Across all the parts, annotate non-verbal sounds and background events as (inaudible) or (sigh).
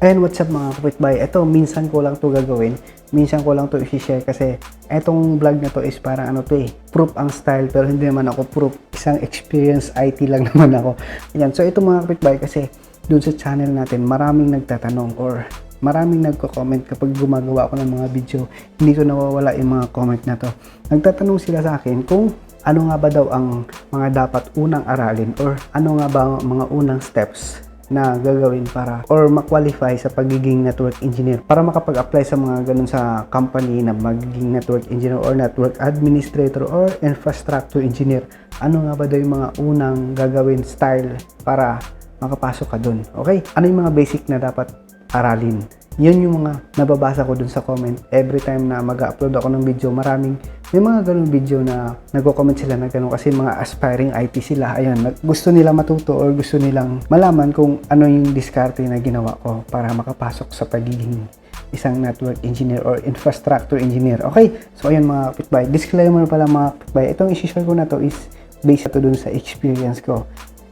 And what's up mga kapitbahay? Ito, minsan ko lang to gagawin. Minsan ko lang to i-share kasi etong vlog na to is parang ano to eh, proof ang style pero hindi naman ako proof. Isang experience IT lang (laughs) naman ako. Ayan, so ito mga kapitbahay kasi dun sa channel natin maraming nagtatanong or maraming nagko-comment kapag gumagawa ako ng mga video. Hindi ko nawawala yung mga comment na to. Nagtatanong sila sa akin kung ano nga ba daw ang mga dapat unang aralin or ano nga ba ang mga unang steps na gagawin para or ma-qualify sa pagiging network engineer para makapag-apply sa mga ganun sa company na magiging network engineer or network administrator or infrastructure engineer. Ano nga ba daw yung mga unang gagawin style para makapasok ka dun? Okay? Ano yung mga basic na dapat aralin yun yung mga nababasa ko dun sa comment every time na mag-upload ako ng video maraming may mga ganun video na nagko-comment sila na ganun kasi mga aspiring IT sila ayan gusto nila matuto or gusto nilang malaman kung ano yung diskarte na ginawa ko para makapasok sa pagiging isang network engineer or infrastructure engineer okay so ayan mga kapitbahay disclaimer pala mga kapitbahay itong isi-share ko na to is based to dun sa experience ko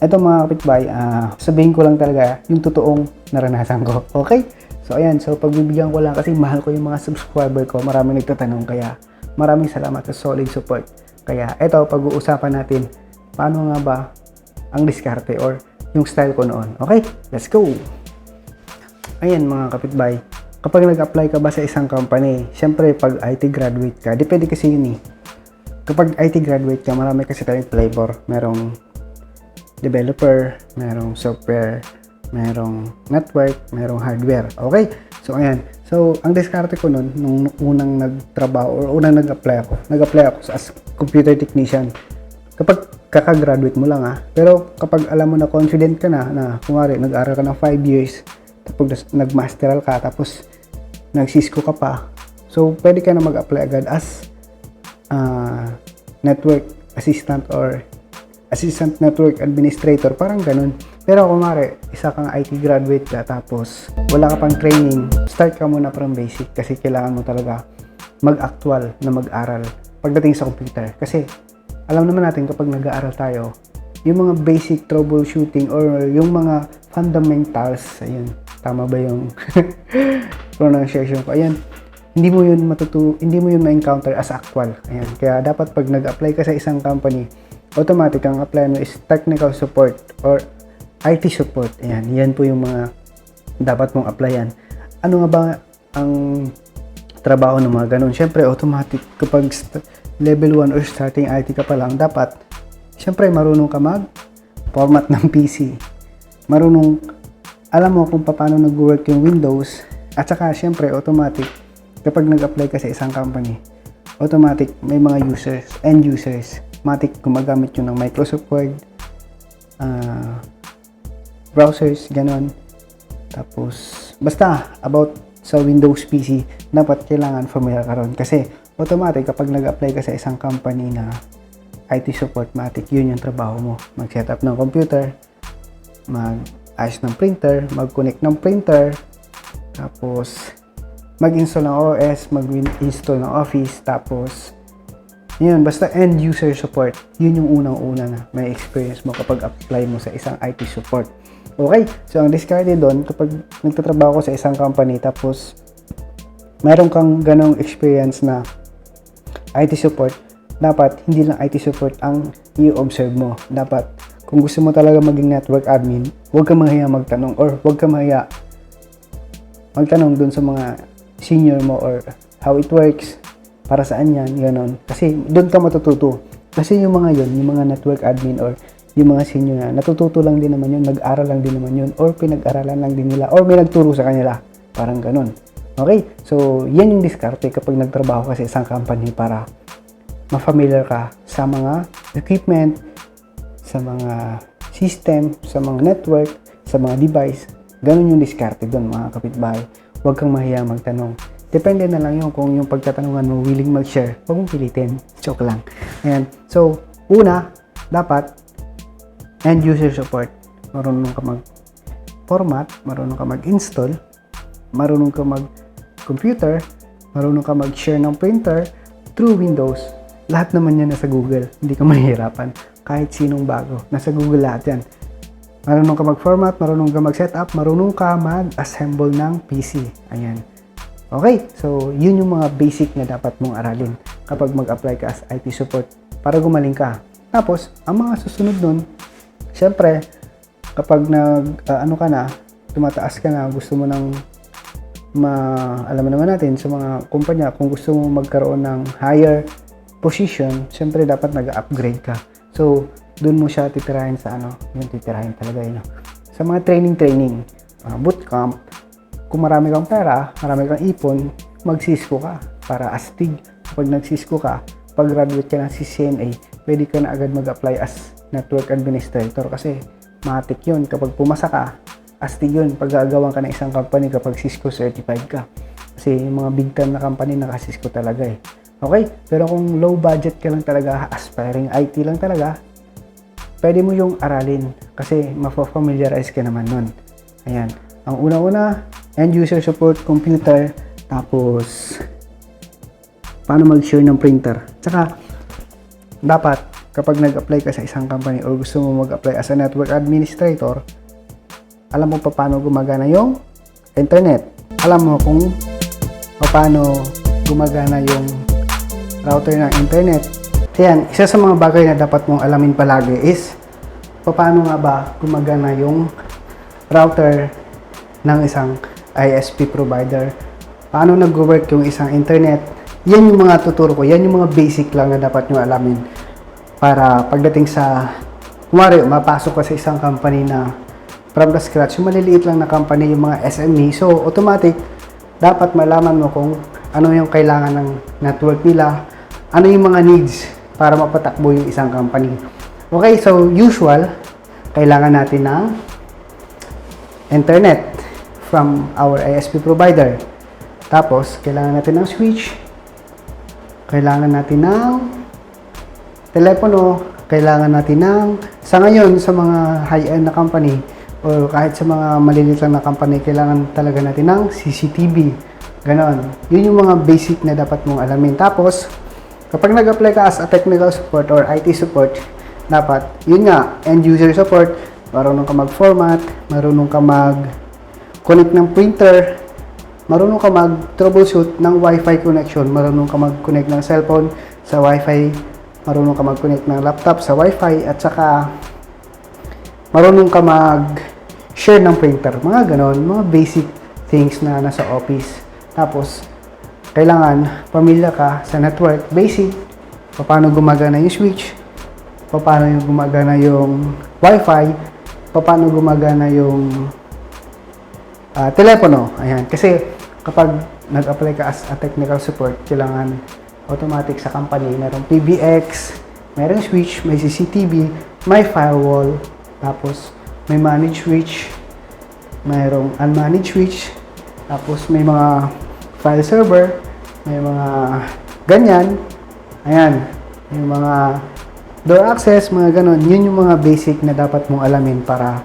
ito mga kapitbahay, ah, sabihin ko lang talaga yung totoong naranasan ko. Okay? So ayan, so pagbibigyan ko lang kasi mahal ko yung mga subscriber ko. Maraming nagtatanong kaya maraming salamat sa solid support. Kaya ito, pag-uusapan natin paano nga ba ang diskarte or yung style ko noon. Okay? Let's go! Ayan mga kapitbahay, kapag nag-apply ka ba sa isang company, syempre pag IT graduate ka, depende kasi yun eh. Kapag IT graduate ka, marami kasi tayong flavor. Merong developer, merong software, merong network, merong hardware. Okay? So, ayan. So, ang diskarte ko nun, nung unang nagtrabaho or unang nag-apply ako, nag-apply ako as computer technician. Kapag kakagraduate mo lang ah, pero kapag alam mo na confident ka na, na kumari, nag-aral ka ng 5 years, tapos nag-masteral ka, tapos nag-Cisco ka pa, so, pwede ka na mag-apply agad as ah, network assistant or assistant network administrator, parang ganun. Pero kumare, isa kang IT graduate ka tapos wala ka pang training, start ka muna from basic kasi kailangan mo talaga mag-actual na mag-aral pagdating sa computer. Kasi alam naman natin kapag nag-aaral tayo, yung mga basic troubleshooting or yung mga fundamentals, ayun, tama ba yung (laughs) pronunciation ko? Ayan, hindi mo yun matutu hindi mo yun ma-encounter as actual. Ayan, kaya dapat pag nag-apply ka sa isang company, automatic ang apply mo is technical support or IT support. Ayan, yan po yung mga dapat mong applyan. Ano nga ba ang trabaho ng mga ganun? Siyempre, automatic kapag level 1 or starting IT ka pa lang, dapat siyempre marunong ka mag format ng PC. Marunong alam mo kung paano nag-work yung Windows at saka siyempre automatic kapag nag-apply ka sa isang company automatic may mga users end users automatic gumagamit yun ng Microsoft Word ah, browsers ganon. Tapos basta about sa Windows PC dapat kailangan familiar ka ron. Kasi automatic kapag nag-apply ka sa isang company na IT support matic yun yung trabaho mo. Mag setup ng computer mag ayos ng printer mag-connect ng printer tapos mag-install ng OS, mag-install ng Office, tapos yun, basta end user support. Yun yung unang-una na may experience mo kapag apply mo sa isang IT support. Okay, so ang discarte doon, kapag nagtatrabaho ko sa isang company, tapos meron kang ganong experience na IT support, dapat hindi lang IT support ang i-observe mo. Dapat, kung gusto mo talaga maging network admin, huwag ka mahiya magtanong or huwag ka mahiya magtanong dun sa mga senior mo or how it works, para saan yan, ganon. Kasi doon ka matututo. Kasi yung mga yon yung mga network admin or yung mga senior na natututo lang din naman yun, nag-aral lang din naman yun, or pinag-aralan lang din nila, or may nagturo sa kanila. Parang ganon. Okay? So, yan yung diskarte kapag nagtrabaho ka sa isang company para ma-familiar ka sa mga equipment, sa mga system, sa mga network, sa mga device. Ganun yung diskarte doon mga kapitbahay. Huwag kang mahiya magtanong. Depende na lang yung kung yung pagtatanungan mo willing mag-share. Huwag mong pilitin. Joke lang. Ayan. So, una, dapat end user support. Marunong ka mag-format, marunong ka mag-install, marunong ka mag-computer, marunong ka mag-share ng printer through Windows. Lahat naman yan nasa Google. Hindi ka mahihirapan. Kahit sinong bago. Nasa Google lahat yan. Marunong ka mag-format, marunong ka mag-setup, marunong ka mag-assemble ng PC. Ayan. Okay, so yun yung mga basic na dapat mong aralin kapag mag-apply ka as IT support para gumaling ka. Tapos, ang mga susunod nun, syempre, kapag nag, ah, ano ka na, tumataas ka na, gusto mo ng ma, alam naman natin sa mga kumpanya, kung gusto mo magkaroon ng higher position, syempre dapat nag-upgrade ka. So, doon mo siya titirahin sa ano, yung titirahin talaga yun. Sa mga training-training, uh, bootcamp, kung marami kang pera, marami kang ipon, mag-Cisco ka para astig. Kapag nag-Cisco ka, pag graduate ka ng CCNA, pwede ka na agad mag-apply as network administrator kasi matik yun. Kapag pumasa ka, astig yun. Pag gagawan ka ng isang company kapag Cisco certified ka. Kasi yung mga big time na company naka-Cisco talaga eh. Okay? Pero kung low budget ka lang talaga, aspiring IT lang talaga, pwede mo yung aralin kasi mapafamiliarize ka naman nun. Ayan. Ang una-una, end user support computer, tapos paano mag-share ng printer. Tsaka, dapat kapag nag-apply ka sa isang company or gusto mo mag-apply as a network administrator, alam mo pa paano gumagana yung internet. Alam mo kung paano gumagana yung router ng internet. Ayan, isa sa mga bagay na dapat mong alamin palagi is paano nga ba gumagana yung router ng isang ISP provider. Paano nag-work yung isang internet. Yan yung mga tuturo ko. Yan yung mga basic lang na dapat nyo alamin. Para pagdating sa, kumari, mapasok ka sa isang company na from the scratch, yung maliliit lang na company, yung mga SME. So, automatic, dapat malaman mo kung ano yung kailangan ng network nila, ano yung mga needs para mapatakbo yung isang company. Okay, so usual, kailangan natin ng internet from our ISP provider. Tapos, kailangan natin ng switch, kailangan natin ng telepono, kailangan natin ng, sa ngayon, sa mga high-end na company, o kahit sa mga maliliit lang na company, kailangan talaga natin ng CCTV. Ganon. Yun yung mga basic na dapat mong alamin. Tapos, kapag nag-apply ka as a technical support or IT support, dapat, yun nga, end user support, marunong ka mag-format, marunong ka mag-connect ng printer, marunong ka mag-troubleshoot ng Wi-Fi connection, marunong ka mag-connect ng cellphone sa Wi-Fi, marunong ka mag-connect ng laptop sa Wi-Fi, at saka marunong ka mag-share ng printer. Mga ganon, mga basic things na nasa office. Tapos, kailangan pamilya ka sa network, basic, paano gumagana yung switch, paano yung gumagana yung Wi-Fi, paano gumagana yung ah, telepono. Ayan. Kasi kapag nag-apply ka as a technical support, kailangan automatic sa company. Merong PBX, merong switch, may CCTV, may firewall, tapos may managed switch, mayroong unmanaged switch, tapos may mga file server, may mga ganyan. Ayan, yung mga door access, mga ganon. Yun yung mga basic na dapat mong alamin para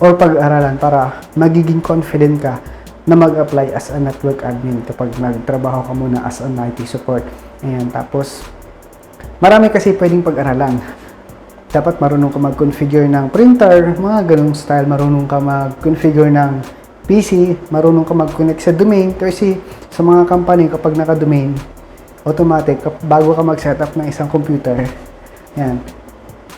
or pag-aralan para magiging confident ka na mag-apply as a network admin kapag nagtrabaho ka muna as an IT support. Ayan, tapos marami kasi pwedeng pag-aralan. Dapat marunong ka mag-configure ng printer, mga ganong style. Marunong ka mag-configure ng PC, marunong ka mag-connect sa domain. Kasi sa mga company, kapag naka-domain, automatic, bago ka mag-setup ng isang computer, yan,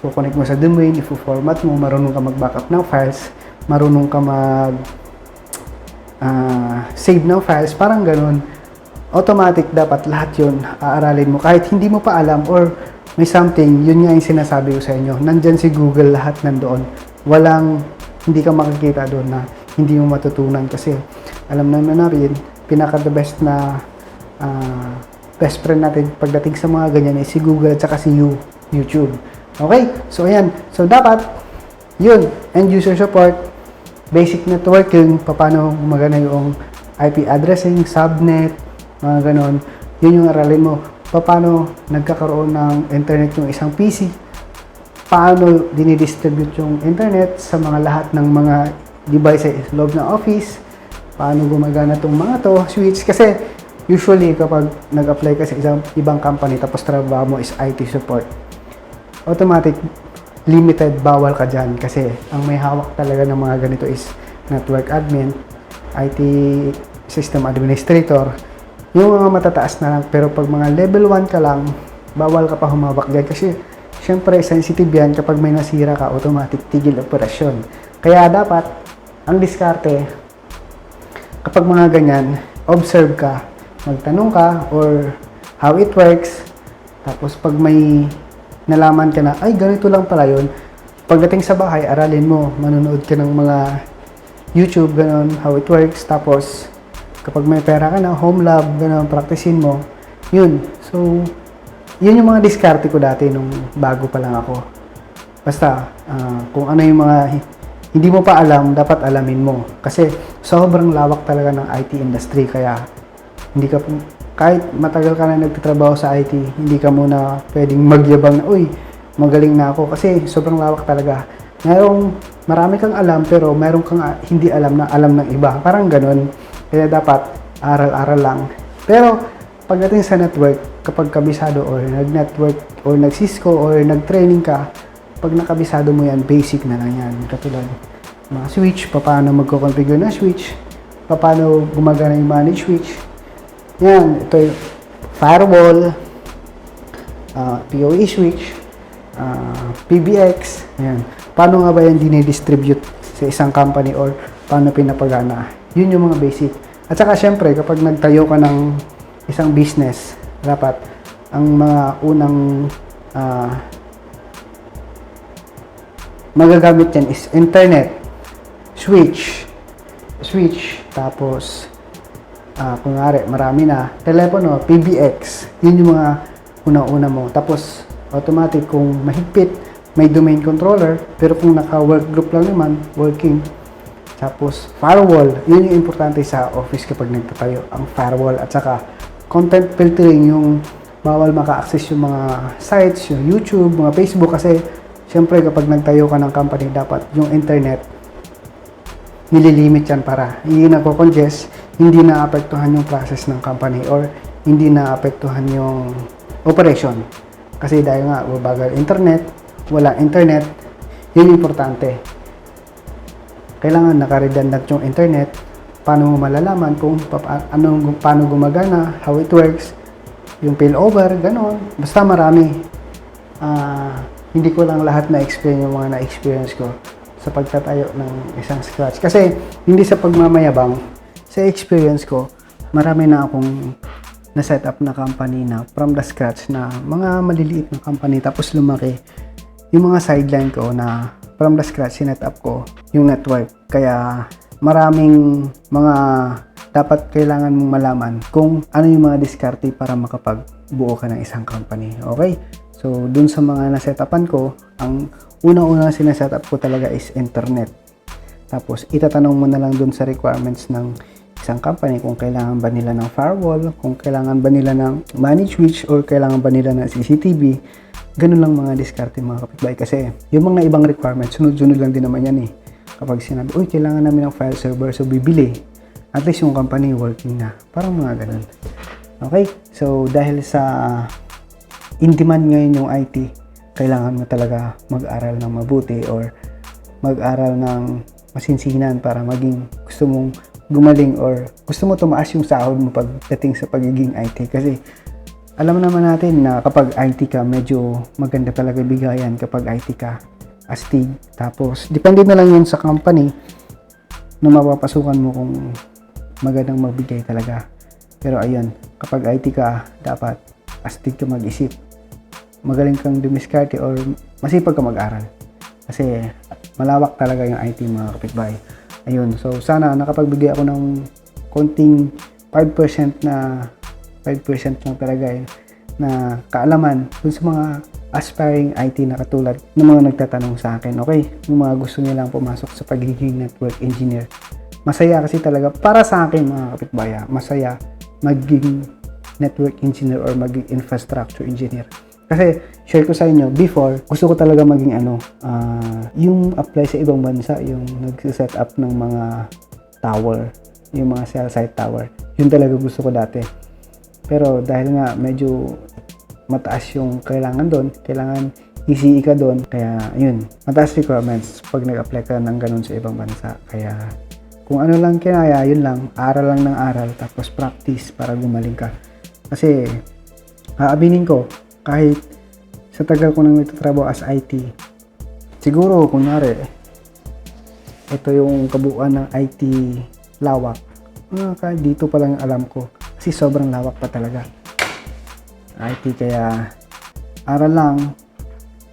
kukonect mo sa domain, i-format mo, marunong ka mag-backup ng files, marunong ka mag ah, save ng files, parang ganun. Automatic dapat lahat yun aaralin mo. Kahit hindi mo pa alam or may something, yun nga yung sinasabi ko sa inyo. Nandyan si Google, lahat nandoon. Walang, hindi ka makikita doon na hindi mo matutunan kasi alam naman natin, pinaka the best na ah, best friend natin pagdating sa mga ganyan ay si Google at saka si you, YouTube. Okay? So, ayan. So, dapat, yun, end user support, basic networking, paano gumagana yung IP addressing, subnet, mga ganon. Yun yung aralin mo. Paano nagkakaroon ng internet yung isang PC, paano dinidistribute yung internet sa mga lahat ng mga devices sa loob ng office, paano gumagana tong mga to, switch, kasi usually kapag nag-apply ka sa isang ibang company tapos trabaho mo is IT support, automatic limited, bawal ka dyan. Kasi ang may hawak talaga ng mga ganito is network admin, IT system administrator, yung mga matataas na lang. Pero pag mga level 1 ka lang, bawal ka pa humawak dyan. Kasi syempre sensitive yan kapag may nasira ka, automatic tigil operasyon. Kaya dapat, ang diskarte, kapag mga ganyan, observe ka, magtanong ka or how it works. Tapos pag may nalaman ka na, ay ganito lang pala yun. Pagdating sa bahay, aralin mo, manonood ka ng mga YouTube, ganun, how it works. Tapos kapag may pera ka na, home lab, ganun, practicein mo. Yun. So, yun yung mga diskarte ko dati nung bago pa lang ako. Basta, ah, kung ano yung mga hindi mo pa alam, dapat alamin mo. Kasi sobrang lawak talaga ng IT industry. Kaya hindi ka kahit matagal ka na nagtatrabaho sa IT, hindi ka muna pwedeng magyabang na, uy, magaling na ako. Kasi sobrang lawak talaga. Mayroong marami kang alam pero mayroong kang ah, hindi alam na alam ng iba. Parang ganun. Kaya dapat aral-aral lang. Pero pagdating sa network, kapag kabisado or nag-network or nag-Cisco or nag-training ka, pag nakabisado mo yan, basic na lang yan. Katulad mga switch, paano magko-configure na switch, paano gumagana yung manage switch. Yan, ito yung firewall, ah, PoE switch, ah, PBX, yan. Paano nga ba yan dinidistribute sa isang company or paano pinapagana? Yun yung mga basic. At saka syempre, kapag nagtayo ka ng isang business, dapat ang mga unang ah, magagamit yan is internet, switch, switch, tapos, ah kunwari, marami na, telepono, PBX, yun yung mga una-una mo. Tapos, automatic, kung mahigpit, may domain controller, pero kung naka-work group lang naman, working. Tapos, firewall, yun yung importante sa office kapag nagtatayo, ang firewall, at saka, content filtering, yung bawal maka-access yung mga sites, yung YouTube, mga Facebook, kasi, syempre, kapag nagtayo ka ng company, dapat yung internet, nililimit yan para hindi nako-congest, hindi naapektuhan yung process ng company or hindi naapektuhan yung operation. Kasi dahil nga, bagal internet, wala internet, yun importante. Kailangan naka-redundant yung internet, paano mo malalaman kung pa- anong, paano gumagana, how it works, yung failover, ganon. Basta marami. Ah, hindi ko lang lahat na-explain yung mga na-experience ko sa pagtatayo ng isang scratch. Kasi hindi sa pagmamayabang, sa experience ko, marami na akong na-set up na company na from the scratch na mga maliliit na company tapos lumaki. Yung mga sideline ko na from the scratch sinet up ko yung network. Kaya maraming mga dapat kailangan mong malaman kung ano yung mga diskarte para makapagbuo ka ng isang company. Okay? So, dun sa mga nasetapan ko, ang unang-una na sineset up ko talaga is internet. Tapos, itatanong mo na lang dun sa requirements ng isang company kung kailangan ba nila ng firewall, kung kailangan ba nila ng managed switch, or kailangan ba nila ng CCTV. Ganun lang mga diskarte mga kapitbahay. Kasi, yung mga ibang requirements, sunod-sunod lang din naman yan eh. Kapag sinabi, uy, kailangan namin ng file server, so bibili. At least yung company working na. Parang mga ganun. Okay? So, dahil sa in demand ngayon yung IT, kailangan mo talaga mag-aral ng mabuti or mag-aral ng masinsinan para maging gusto mong gumaling or gusto mo tumaas yung sahod mo pagdating sa pagiging IT kasi alam naman natin na kapag IT ka medyo maganda talaga bigayan kapag IT ka astig tapos depende na lang yun sa company na mapapasukan mo kung magandang magbigay talaga pero ayun kapag IT ka dapat astig ka mag-isip magaling kang dumiskarte or masipag ka mag-aral. Kasi malawak talaga yung IT mga kapitbahay. Ayun, so sana nakapagbigay ako ng konting 5% na 5% lang talaga eh, na kaalaman dun sa mga aspiring IT na katulad ng mga nagtatanong sa akin. Okay, yung mga gusto nilang pumasok sa pagiging network engineer. Masaya kasi talaga para sa akin mga kapitbaya, masaya maging network engineer or maging infrastructure engineer. Kasi share ko sa inyo, before, gusto ko talaga maging ano, ah, yung apply sa ibang bansa, yung nag-set up ng mga tower, yung mga cell site tower. Yun talaga gusto ko dati. Pero dahil nga medyo mataas yung kailangan doon, kailangan ECE ka doon. Kaya, yun. Mataas requirements pag nag-apply ka ng ganun sa ibang bansa. Kaya, kung ano lang kinaya, yun lang. Aral lang ng aral. Tapos practice para gumaling ka. Kasi, aabinin ko, kahit sa tagal ko nang nagtatrabaho as IT, siguro, kunwari, ito yung kabuuan ng IT lawak. Ah, dito pa lang alam ko. Kasi sobrang lawak pa talaga. IT kaya aral lang,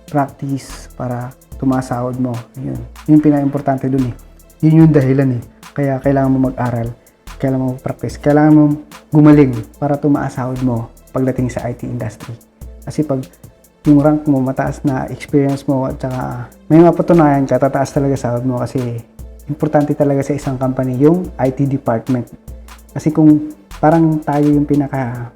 practice para tumasahod mo. Yun. Yun yung pinaka-importante dun eh. Yun yung dahilan eh. Kaya kailangan mo mag-aral. Kailangan mo practice. Kailangan mo gumaling para tumaasahod mo pagdating sa IT industry. Kasi pag yung rank mo mataas na experience mo at saka may mapatunayan ka, tataas talaga sahod mo kasi importante talaga sa isang company yung IT department. Kasi kung parang tayo yung pinaka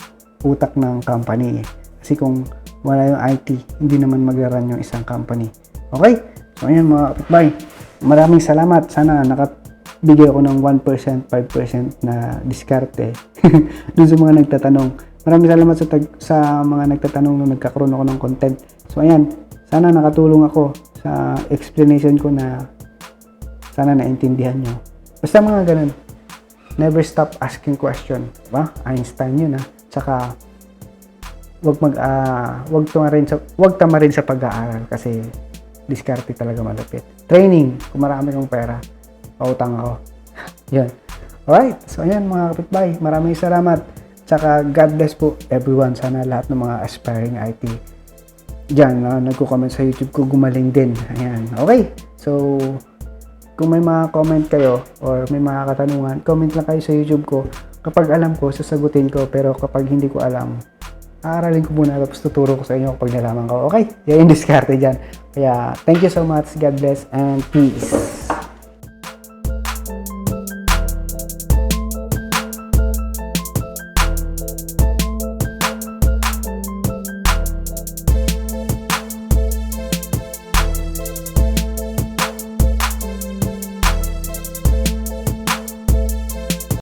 utak ng company. Kasi kung wala yung IT, hindi naman magra-run yung isang company. Okay? So ayan mga kapitbahay. Maraming salamat. Sana nakabigay ako ng 1%, 5% na diskarte (laughs) dun sa mga nagtatanong. Maraming salamat sa, tag- sa mga nagtatanong nung nagkakaroon ako ng content. So ayan, sana nakatulong ako sa explanation ko na sana naintindihan nyo. Basta mga ganun. Never stop asking question. Diba? Einstein yun ha. Tsaka, wag mag ah, wag tama rin sa wag tama rin sa pag-aaral kasi diskarte talaga malupit. Training, kung marami kang pera, pautang ako. (laughs) Yan. Alright, so ayan mga kapitbahay, maraming salamat. Tsaka God bless po everyone. Sana lahat ng mga aspiring IT dyan na nagko-comment sa YouTube ko gumaling din. Ayan. Okay. So, kung may mga comment kayo or may mga katanungan, comment lang kayo sa YouTube ko. Kapag alam ko, sasagutin ko. Pero kapag hindi ko alam, aaralin ko muna tapos tuturo ko sa inyo kapag nalaman ko. Okay? Yan yung diskarte dyan. Kaya, thank you so much. God bless and peace.